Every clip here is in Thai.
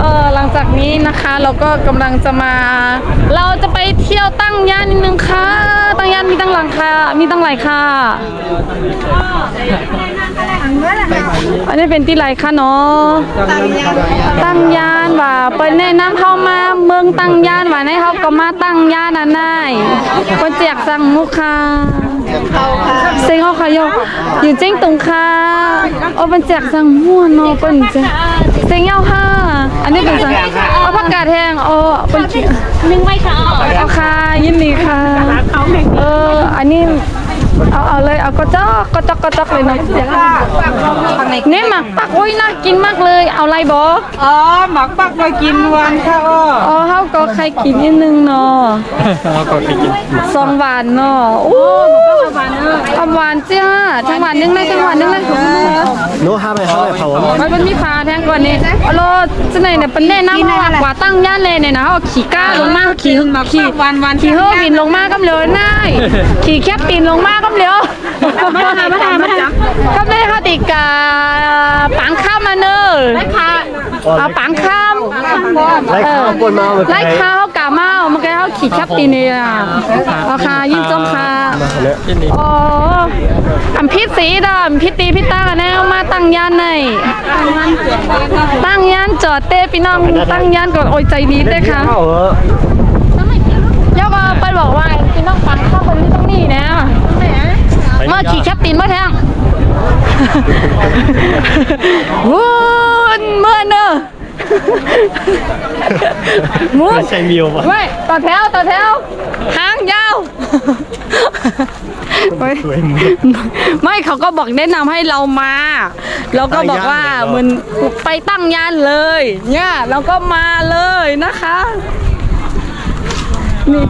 เออหลังจากนี้นะคะเราก็กำลังจะมา เราจะไปเที่ยวตั้งย่านนิดนึงค่ะ ตั้งย่านมีตั้งหลังค่ะมีตั้งหลายค่ะ อันนี้เป็นที่ไรคะเนาะตั้งย่านว่าเปิ้นแนะนำเข้ามาเมืองตั้งย่านว่าในเขาก็มาตั้งย่านอันไหนเปิ้นแจกสั่งมุกค่ะ เซ็งเขาค่ะโยอยู่เจ้งตุงค่ะโอ้เปิ้นแจกสั่งม่วนเนาะเปิ้นแจกเซ็งเอาค่ะ อันนี้เป็นสั่งเอาผักกาดแห้งโอ้เปิ้นนึ่งไม่ค่ะเอาค่ะยินดีค่ะเอออันนี้ เอาเอาเลยเอากระจอกกระจอกกระจอกเลยเนาะเนี่ยหมักปักโอ้ยน่ากินมากเลย เอาอะไรบออ๋อหมักปักมากินวันค่ะอ้ออ๋อเฮาก็ใครกินนิดนึงเนาะเราก็ไปกินสองหวานเนาะโอ้เอาหวานจ้าทั้งหวานนึงได้ทั้งหวานนึงได้โน้ห้าไปห้าไปเผาไม่เป็นมีฟ้าแทงกว่านี้เอาโลจะไหนเนี่ยเป็นแน่น้ำว่ากว่าตั้งย่านเลยเนี่ยนะเขาขี่ก้าลงมาขี่หึงขี่วันวันขี่เฮอบินลงมาก็เร็วน่ายขี่แคบปีนลงมาก็เร็วมาหามาหามาหาก็ได้ค่ะติกาปังข้ามมาเนอะค่ะเอาปังข้ามไล่ข้าวปนมาเมื่อไล่กี้ข้าวกาเมาเมื่อกี้เขาขี่แคบปีนเนี่ยราคายิ่งจงค่ะเนี่ยที่นี่อ๋ออันพิษสีดอมพิษตีพิษตากันแน่มาตั้งย่านในตั้งย่านจอดเต้พี่น้องตั้งย่านก่อนโอ้ยใจดีเต้ค่ะข้าวเหรอย่อก็ไปบอกว่าพี่น้องปังข้าวคนนี้ต้องนี่นะเมื่อขี่แคปตินเมื่อแทงวุ้นเมื่อเนอะมุ้นไม่ใช่มิวปะไม่ต่อแถวต่อแถวหางยาวไม่สวยมึงไม่เขาก็บอกแนะนำให้เรามาเราก็บอกว่าตั้งย่านเลยเหรอเหมันไปตั้งย่านเลยเนี่ยเราก็มาเลยนะคะนี่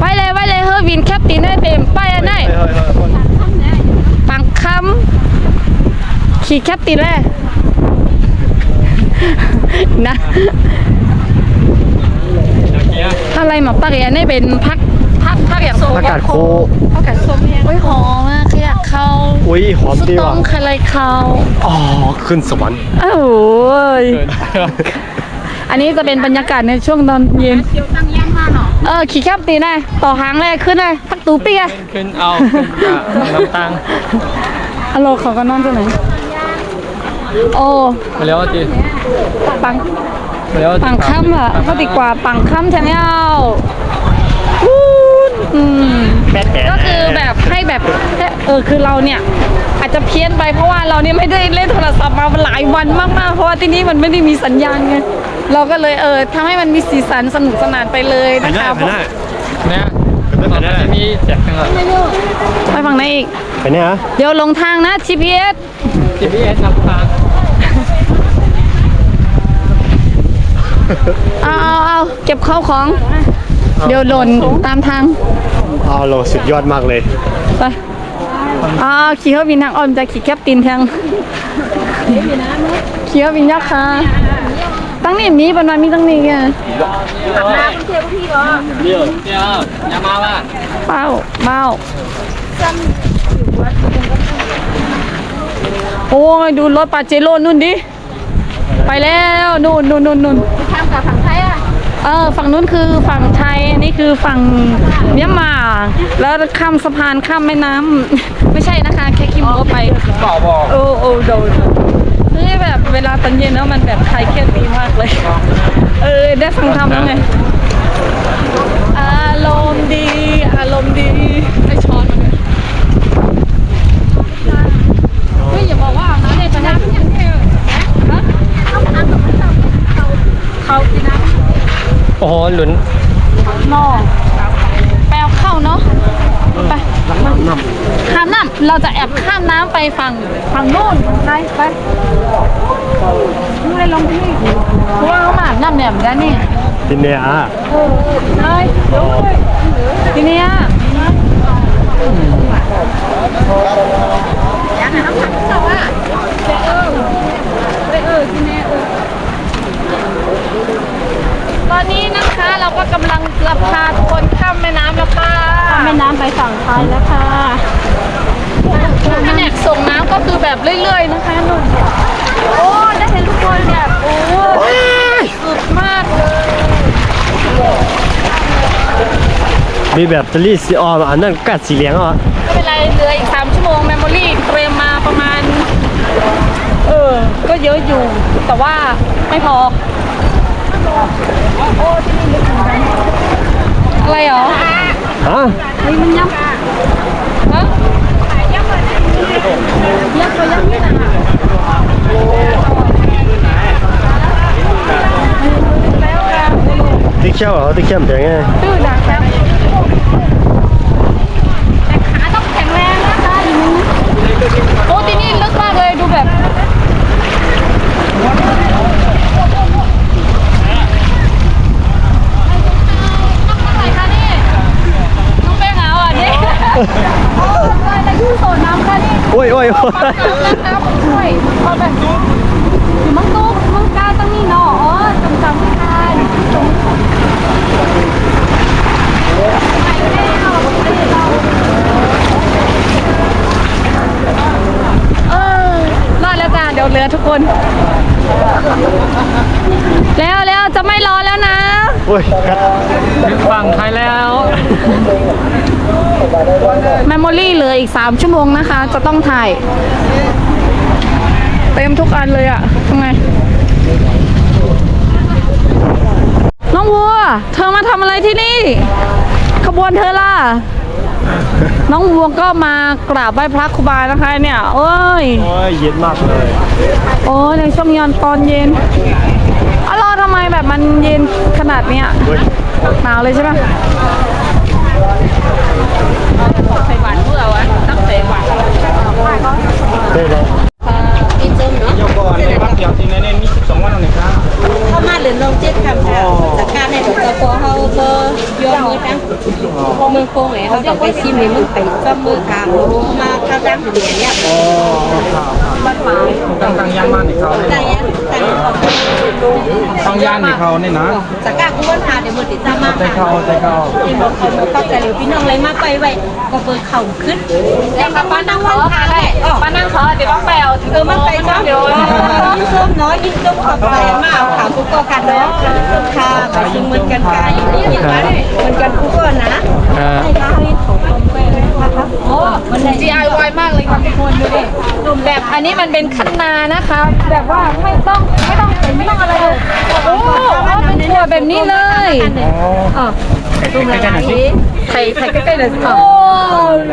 ไป เลยไปเลยเฮอร์วินแคปตินได้เต็มไปอันไหนปังคำขี่แคปตินเลยนะอะไรหมาปักอย่างนี้เป็นพักพักพักอย่างอากาศโคพักกาดส้มโอ้ยหอมมากคืออยากเข้าอุ้ยหอมสุดดีต้อว่ะงอะไรเข้าอ๋อขึ้นสวรรค์โอ้ยอันนี้จะเป็นบรรยากาศในช่วงตอนเย็น เที่ยวตั้งย่านมาเนาะเออขี่แคบตีนได้ต่อหางเลยขึ้นเลยพักตูปีอะขึ้นเอาขึ้นกับน้ำตังฮัลโหลเขาก็นอนที่ไหนโอ้มาแล้วจีปังมาแล้วปังค่ำอะก็ดีกว่าปังค่ำแทนเอาวู้ดอืมแป๊ดแป๊ดก็คือแบบให้แบบเออคือเราเนี่ยอาจจะเพี้ยนไปเพราะว่าเราเนี่ยไม่ได้เล่นโทรศัพท์มาหลายวันมากๆเพราะว่าที่นี่มันไม่ได้มีสัญญาณไง เราก็เลยเออทำให้มันมีสีสันสนุกสนานไปเลยไปนะได้คะไปได้เนี่ยไปตอนได้นั้นจะมีแจกกันเหรอไปฝั่งไหนอีกไปเนี่ยฮะเดี๋ยวลงทางนะ GPS GPS นำทางเอาเอาเอาเก็บข้าวของ เดี๋ยวหล่นตามทางเอาโลสุดยอดมากเลยไปอ่าขี่เครื่องบินทางอ้อมจะขี่แคปตินทางขี่เครื่องบินยักษ์ค่ะ ตั้งนี่มีประมาณมีตั้งนี่ไงเดี๋ยวเดี๋ยวอย่ามาว่าเป้าเป้าโอ้ยดูรถปาเจโร่นู่นดิ ไปแล้วนู่นนู่นนู่นนู่นข้ามกับฝั่งไทยอะเออฝั่งนู้นคือฝั่งไทยอันนี่คือฝั่งเมียนมา แล้วข้ามสะพานข้ามแม่น้ำไม่ใช่นะคะ แค่ขี่มอเตอร์ไปบอกบอกโอ้โอ้โดน คือแบบเวลาตอนเย็นแล้วมันแบบคลายเครียดดีมากเลย เออ ได้ฟังทำแล้วไง อารมณ์ดี อารมณ์ดีไอช้อนมันเลยเฮ้ยอย่าบอกว่าอาบน้ำในประเทศยังเท่ฮะเขากินน้ำโอ้โหหลุนนอแปลเข้าเนาะไปข้ามน้ำเราจะแอบข้ามน้ำไปฝั่งฝั่งโน้นไปไปนู่นเลยลงที่นี่เพราะว่าเขามาอาบน้ำเนี่ยเหมือนกันนี่ที่เนี่ยอะเออเลยทีเนี้ยตอนนี้นะคะเราก็กำลังจะพาทุกคนข้ามแม่น้ำแล้วค่ะแม่น้ำไปฝั่งไทยแล้วค่ะแผนกแบบเรื่อยๆนะคะนุ่นโอ้ได้เห็น ทุกคนแบบโอ้สุดมากเลย มีแบบจะรีดสีออมอันนั้นกัดสีเหลืองอะไม่เป็นไรเหลืออีก 3 ชั่วโมงเมมโมรี่เตรียมมาประมาณ เออ ก็เยอะอยู่ แต่ว่าไม่พอโอ้ที่นี่ลึกเหมือนกันอะไรเหรอฮะเฮ้ยมันยับฮะยับไปยับนี่นะแล้วกัน ติ๊ก เชี่ยวเหรอติ๊กเชี่ยวเป็นไง ตื่นนะครับแต่ขาต้องแข็งแรงนะคะอยู่โอ้ที่นี่ลึกมากเลยดูแบบ ไหนคะนี่น้องแป้งเอาอะนี่โอ้ยแล้วยูโซน้ำค่ะนี่ โอ้ยโอ้ยโอ้ย น้ำน้ำช่วยเอาแบบอยู่มังตุ๊กมังกาตั้งนี่เนาะอ๋อจำจำไม่ทันไปแล้วไปเราเออรอด แล้วจ้าเดี๋ยวเหลือทุกคน แล้วแล้วจะไม่รอแล้วนะโอ้ยกัดถึงฝั่งไทยแล้วเมมโมรี่เหลืออีก 3 ชั่วโมงนะคะ จะต้องถ่าย เต็มทุกอันเลยอะทำไงน้องวัว เธอมาทำอะไรที่นี่ ขบวนเธอล่ะ น้องวัวก็มากราบไหว้พระครูบานะคะเนี่ยเอ้ยโอ้ยเย็นมากเลย โอ้ยในช่วงยอนตอนเย็นอ๋อรอทำไมแบบมันเย็นขนาดเนี้ยโอ้ยหนาวเลยใช่ปะใส่หวานเพื่อวะต้องใส่หวานได้แล้วเข้ามาเหลือลงเจ็ดคำค่ะ ยอมมือทั้งเมืองโกงเอ๋เขาต้องไปซิมในมือไปก็มือกลางมาข้าดังเหรียญเนี่ยอ๋อครับบ้านหมายตั้งตั้งย่านบ้านนี่เขาแต่ยังแต่ยังออกตั้งย่านนี่เขาเนี่ยนะสักัดกุ้งทาเดี๋ยวมือติดตามมาใจเขาใจเขาที่บอกเขาเข้าใจเร็วพี่น้องเลยมาไปไว้ก็เปิดเข่าขึ้นแล้วมาป้านั่งวันทาได้ป้านั่งเขอเดี๋ยวป้าแปลถึงเออมันไปเนาะเดี๋ยวยิ่งส้มน้อยยิ่งส้มขอบใจมากค่ะกุ๊กก็กันเนาะค่ะ ไปชิมเหมือนกันค่ะนี่เห็นไหมเหมือนกันกุ๊กก็นะให้ค่ะให้ของต้มแป้งนะคะโอ้มัน DIY มากเลยค่ะทุกคนดูดิแบบอันนี้มันเป็นขั้นนานะคะ แบบว่าไม่ต้องไม่ต้องไม่ต้องอะไรเลยโอ้โหเป็นถั่วแบบนี้เลยตุ้มละลายไข่ไข่ใกล้ๆเลยค่ะ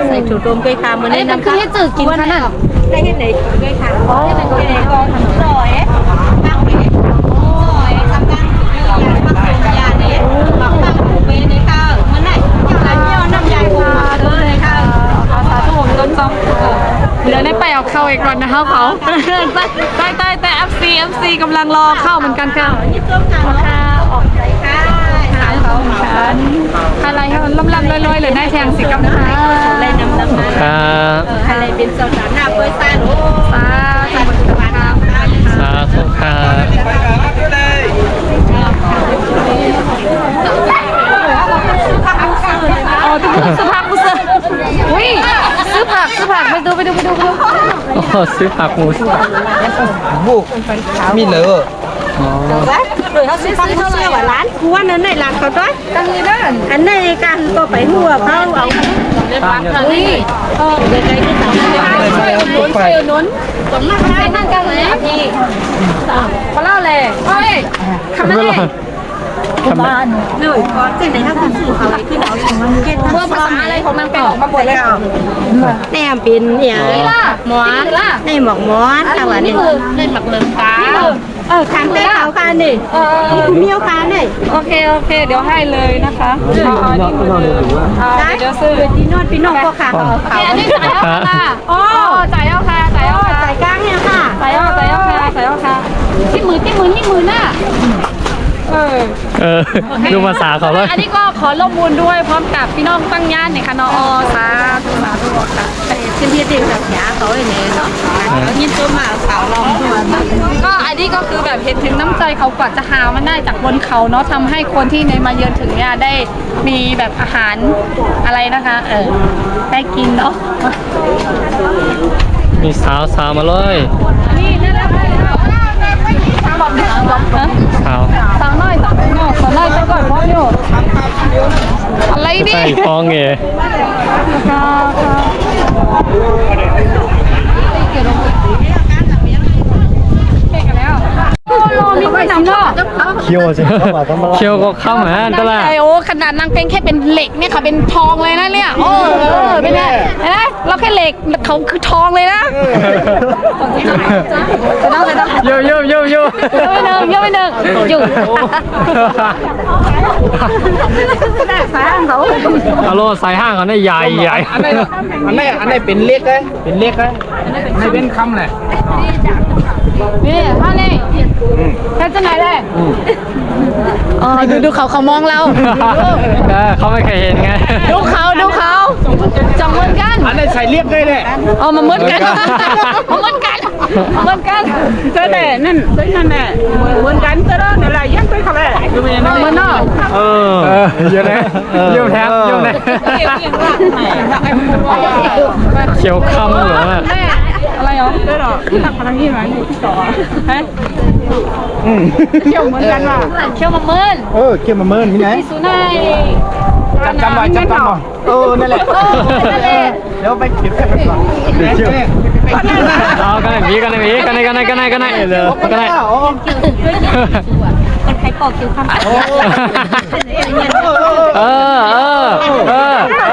ใส่ถุงต้มด้วยค่ะเหมือนอันนี้มันคือให้จืดกินขนาดได้แค่ไหนด้วยค่ะอ๋อเป็นตัวไหนก่อนสอยมากเลยสอยทำการมักส่งยาเนี่ยมักมักผูกเวนี่ค่ะมันไหนร้านย่อน้ำยาปูมาเด้อเลยค่ะ อาสา ธุผมต้นซ้ไปเอาเข้าอีกก่อนนะคะเขาใต้ใต้แต่ FC FC กำลังรอเข้าเหมือนกันค่ะนี่ต้มค่ะค่ะออกใจค่ะขาเขาค่ะอะไรคะล่ำล่ำลอยๆหรือได้แทงสิกำนะคะเลยนำน้ำมันครับอะไรเป็นโซดาหน้าเบอร์ซ่าโอ้สาใส่บริการค่ะสาธุครับอ๋อทุกคนซื้อผักกูซื้ออุ้ยซื้อ ผักซื้อผักไปดูไปดูไปดูไปดูโอ้ซื้อผักหมูสับมีเลยเลยเขาซื้อเท่าไหร่ว่าร้านกูว่านั้นในร้านเขาด้วยตั้งนี้ด้านอันในการก็ไปหัวเขาเอาบ้านเนี่ยนี่เออเดินไปที่สามช่วยอุดหนุนช่วยอุดหนุนตรงนั้นได้นั่งกันเลยพี่พอเล่าเลยเฮ้ยทำไมเนี่ย บ้านหน่อยก่อนที่ไหนถ้าคุณสื่อเขาที่เราถึงมันเก็ตเมื่อภาษาอะไรของนางเป็นออกมาหมดเลยแนมป็นอย่างนี่ล่ะหมอนในหมอกหมอนค่ะว่านี่เล่นหมักเลิมตาเออคันได้เขาคันนี่เออเมียวคันนี่โอเคโอเค เดี๋ยวให้เลยนะคะเอาอันนี้มาเลยอ่าได้เดี๋ยวซื้อที่นวดพี่น้องก็ค่ะเขาขาอันนี้จ่ายเอาค่ะโอ้จ่ายเอาค่ะจ่ายเอาค่ะใส่ก้างเนี่ยค่ะจ่ายเอาจ่ายเอาค่ะจ่ายเอาค่ะที่มือที่มือที่มือหน่ะ เออเออดูภาษาเขาว่าอันนี้ก็ขอร่วมบุญด้วยพร้อมกับพี่น้องตั้งย่านเนี่ยค่ะนอสาธุสาธุค่ะเป็นที่ที่แบบยาเขาไอ้เนี่ยเนาะยินตัวมาสาวลองตัวก็อันนี้ก็คือแบบเห็นถึงน้ำใจเขากว่าจะหามันได้จากบนเขาเนาะทำให้คนที่ในมาเยือนถึงเนี่ยได้มีแบบอาหารอะไรนะคะ เออได้กินเนาะมีสาวสาวมาเลยนี่นั่นแหละสาวบอกดิสาวบอกฮะสาวสาวน้อยสาวน้อยสาวน้อยจะก่อนพ่ออยู่อะไรจะดิใส่ฟองเงโอ้โห มีไม่นำเนาะเคียวสิเข้ามาทำอะไรเคียวก็เข้ามาอันตรายโอ้ขนาดนางเป็นแค่เป็นเหล็กเนี่ยค่ะเป็นทองเลยนะเนี่ยโอ้เป็นไงเห็นไหมเราแค่เหล็กเขาคือทองเลยนะจะต้อะต้องโยโยโยโยเยอะเยอะไปหนึ่งอยู่สายของเขาฮัลโหลใส่ห้างเขาเนี่ยใหญ่ใหญ่อันไหนอันไหนอันไหนเป็นเล็กเลยเป็นเล็กเลยให้เป็นคำเลยนี่ท่านนี่ แค่จะไหนได้อ๋อดูดูเขาเขามองเรา เออเขาไม่เคยเห็นไง ดูเขาดูเขาจังเหมือนกันอันไหนใส่เล็กเลยเลยเอามาเหมือนกันมาเหมือนกันมาเหมือนกันเจอแต่นั่นเจอนั่นแหละเหมือนกันเจอแล้วนั่นแหละยังไปเขาแหละอยู่ในมานั้นเหมือนเนาะเออเยอะนะเยอะแทบเยอะนะเขียวคำหรือว่าแม่อะไรเหรอเจอหรอตักพลังยี่ไหม ที่ต่อฮะเที่ยวเหมือนกันว่ะเชี่ยวมาเหมือนเออเกี่ยวมาเมินที่ไหนสุนัยจำจำไว้จำจำไว้เออนั่นแหละเออนั่นแหละเดี๋ยวไปเก็บแค่ไปก่อนเดี๋ยวเชื่อเอากันไหนมีกันไหนมีกันไหนกันไหนกันไหนกันไหนเลยกันไหนคนไทยปอกคิวคำเออเออเออเออโอ้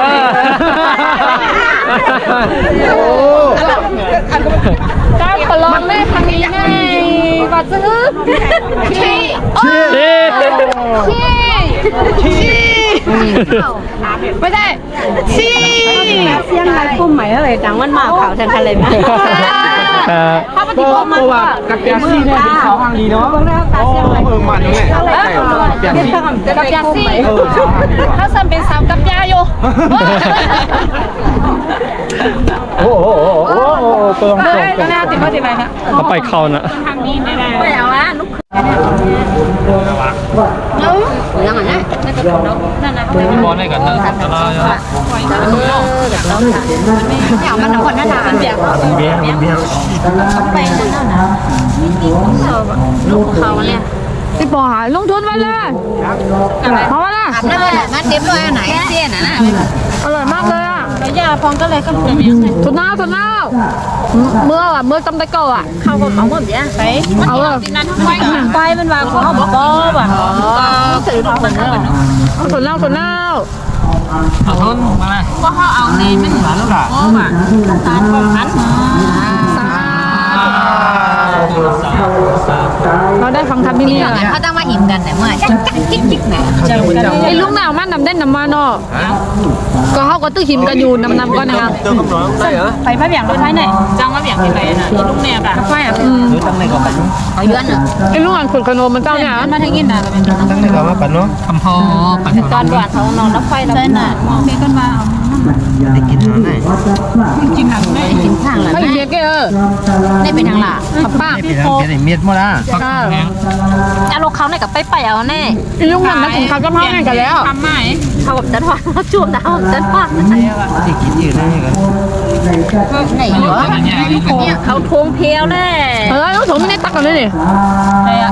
ก้าวขอลองแม่ทางนี้ไงบาซื้อชี้โอ้ชี้ชี้ไม่ใช่ชี้เสียงไรปุ่มใหม่อะไรดังมันมาข่าวแทนทะเลไหมถ้ามาที่ผมมาเพราะว่ากับแกซี่เนี่ยเป็นสาวทางดีเนาะโอ้เออมันนั่นแหละใช่เปลี่ยนซี่กับยาซี่ถ้าสันเป็นสาวกับยาอยู่โอ้โห โอ้โหเติมเฮ้ยก็น่าติดมาติดไหมคะเขาไปเข้านะไม่เอาละลูกยังไงนั่นก็คนนั่นนะเขาบอลได้กันนะตลอดอยากมันหนักคนนั่นน่ะมันเบียกเบี้ยเบี้ยไปนั่นน่ะลูกเขาเนี่ยติดปอหาลงทุนมาเลยเพราะว่าล่ะนั่นแหละมาเต็มเลยไหนเสียนอะนะอร่อยมากเลยอะ แล้วยาพองก็เลยก็เป็นทุนน้าทุนน้าเมื่ออะเมื่อจำตะเกาอะเขาก็เอาหมดเนี่ยไปเอาเลยไปมันว่าเขาบอกบ่บ่ถือของมันเอาทุนน้าทุนน้าเอาทุนมาเลยก็เขาเอานี่มันหวานแล้วล่ะอ๋อว่ะตาลของนั้นเราได้ฟังคำที่นี่อะเขาต้องมาอิ่มกันแต่เมื่อจักจักจิ๊กจิ๊กนะไอ้ลูกหนาวมันนำได้นำ มาเนาะก็เขาก็ตื้อหิมกันอยู่นำนำก็นะคะเติมคำน้องใช่เหรอไปพระเบียงรถไฟไหนจังพระเบียงที่ไหนน่ะที่ลุงแนบอะไฟอะอืมหรือตั้งในกับมันเขาเยือนอะไอ้ลูกอันขุดขนมมันเจ้าเนี่ยมาทางนี้น่ะก็เป็นตั้งในกับมาปันเนาะ คำพอปัดตอนด่วนเขานอนรถ ไฟแล้วใช่น่ะมองไปกันว่าได้กินหาไหนกินหนังได้กินข้างหลังเขาเบียกเกอร์ได้เป็นทางหลังขับป้าได้ปีทางเปียนเมียดมาละปักแหงอารมณ์เขาเนี่ยกับไปไปเอาแน่ไอ้ลูกหนาวนักถึงเขาจะพ่อแม่กันแล้วทำไมเขาแบบจันทร์ช่วงดาวจันทร์ได้กินอยู่ได้กันไหนวะเนี่ยเขาทวงเพียวแน่เออลูกถุงไม่ได้ตักกันเลยนี่ใช่อะ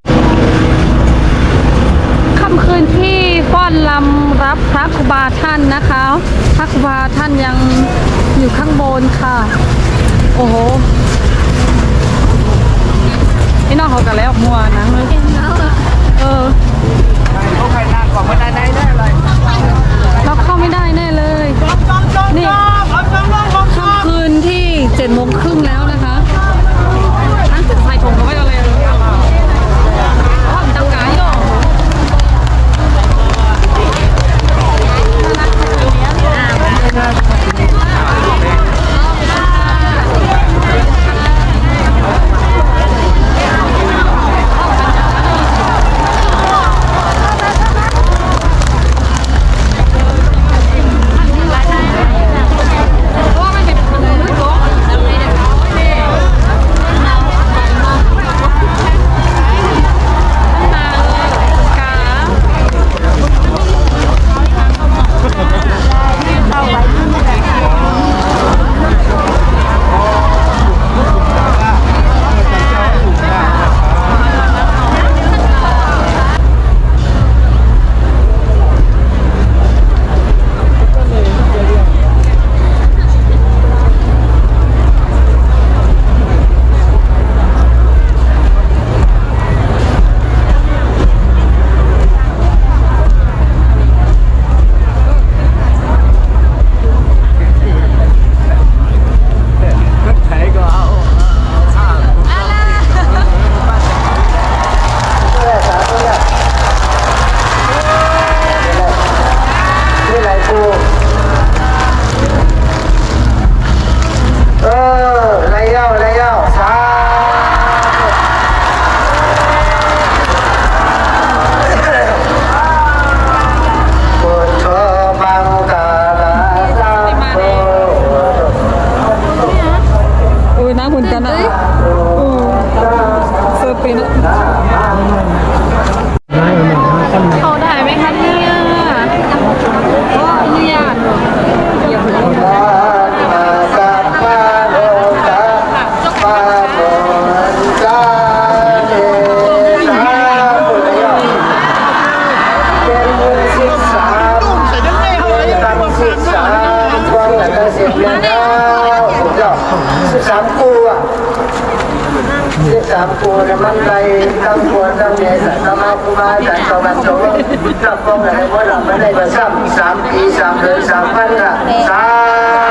ำคืนที่ฟ้อนลำรับพระครูบาท่านนะคะ พระครูบาท่านยังอยู่ข้างบนค่ะ โอ้โหพี่นองเขากันแล้วมัวนังเออเขาใครหน้ากว่ามันได้ได้ได้อะไรเราเข้าไม่ได้แน่เลยนี่ค่ำคืนที่เจ็ดโมงครึ่งแล้ว Gracias. รับป้องกันให้ว่าเราไม่ได้มาซ้ำสามปีสามเดือนสามพันละสาม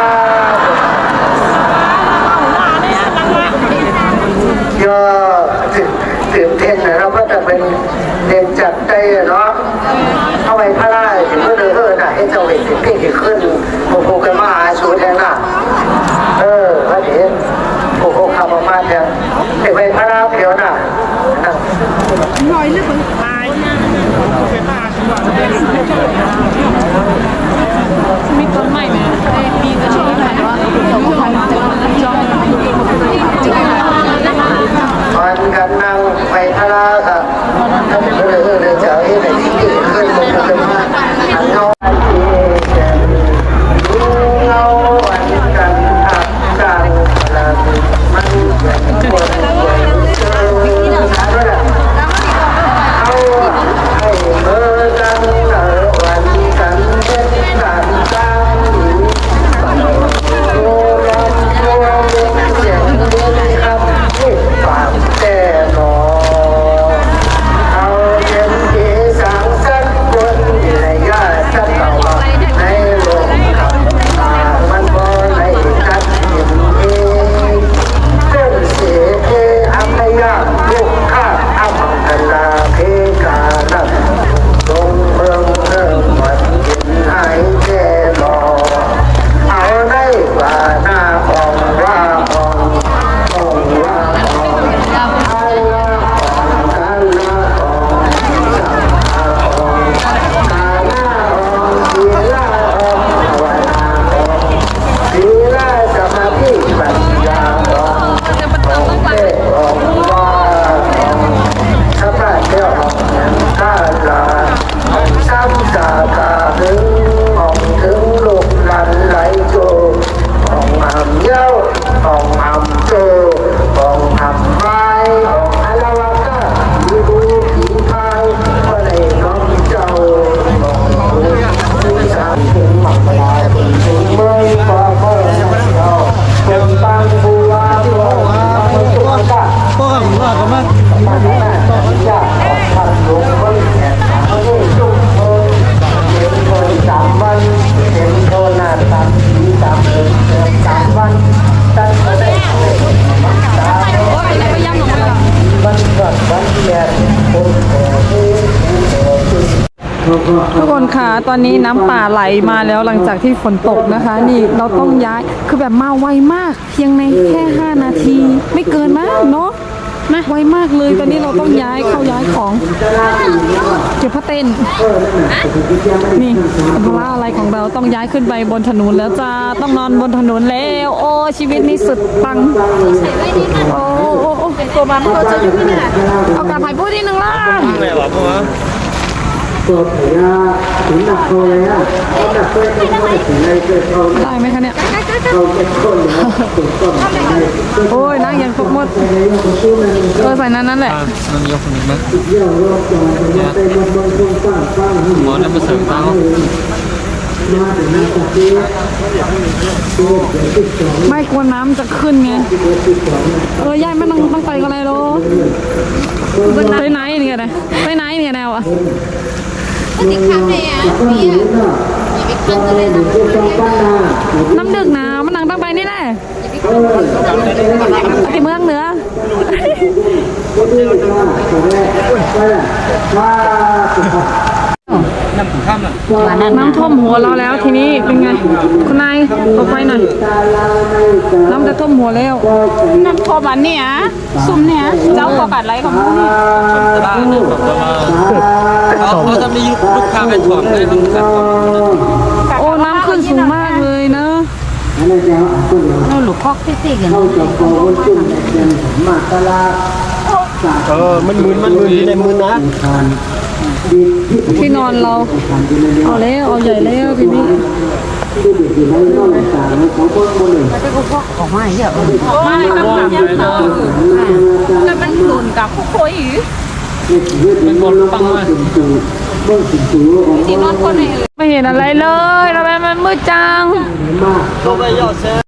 ตอนนี้น้ำป่าไหลมาแล้วหลังจากที่ฝนตกนะคะ นี่เราต้องย้ายคือแบบมาไวมาก เพียงในแค่ 5 นาที ไม่เกินมากเนาะนะไวมากเลยตอนนี้เราต้องย้ายเข้าย้ายของเก็บผ้าเต้นนี่อัมพลาอะไรของเราต้องย้ายขึ้นไปบนถนนแล้วจ้าต้องนอนบนถนนแล้ว โอ้ชีวิตนี้สุดปังโอ้โอ้โอ้ตัวมันเราจะอยู่ที่ไหนเอากระไผ่พูดทีหนึ่งล่ะ ตัวผีอะถึงหนักเขาเลยอะเขาหนักเพื่อนเขาไม่ถึงเลยเกิดเขาได้ไหมคะเนี่ยเราเป็นนเหรอถึงต้นเลยโอ้ยนั่งยันครบหมดเออใส่นั้นนั่นแหละนั่งยกคนนึงนเป็นมันบนคนตั้งตั้งหินหมอนั่นมาเสริมเขา ไม่กลัวน้ำจะขึ้นไง เออยายไม่ต้องต้องไปกันเลยหรอไปไหนเนี่ยนะไปไหนเนี่ยแนวอะติดข้างในอะมีอะอย่าไปข้างกันเลยนะตัวต้องตั้งหน้าน้ำดึกนะมันนังต้องไปนี่แหละที่เมืองเหนือตัวนี้ว่า น้ำข้ามน่ะน้ำท่วมหัวเราแล้วทีนี้เป็นไง คุณนายเอาไฟหน่อย น้ำจะท่วมหัวแล้วน้ำพอบันเนี่ยซุ่มเนี่ยเจ้าประกาศไรของมึงนี่บ้านเนี่ยบอกว่าเขาเขาทำได้ยุคลูกค้าเป็นถ่วงเลยต้องขัดถ่วงโอ้ น้ำขึ้นสูงมากเลยเนอะอะไรจะเอาตัวเราหลุดคอกซิซิกันเข้าจากกองจุ่มเป็นมาตลาเออ มันมึนมันมึนอยู่ในมือนะ ที่นอนเรา เอาแล้วเอาใหญ่แล้วทีนี้ที่มี่ไม่นอนตาของคนคนหนึ่งไม่ต้องทำยังไงแล้วมันหนุนกับผู้คุยอยู่ในชีวิตมันบนปังมาถึงจู่เมื่อถึงจู่ของที่นอนคนไหนไม่เห็นอะไรเลยทำไมมันมืดจัง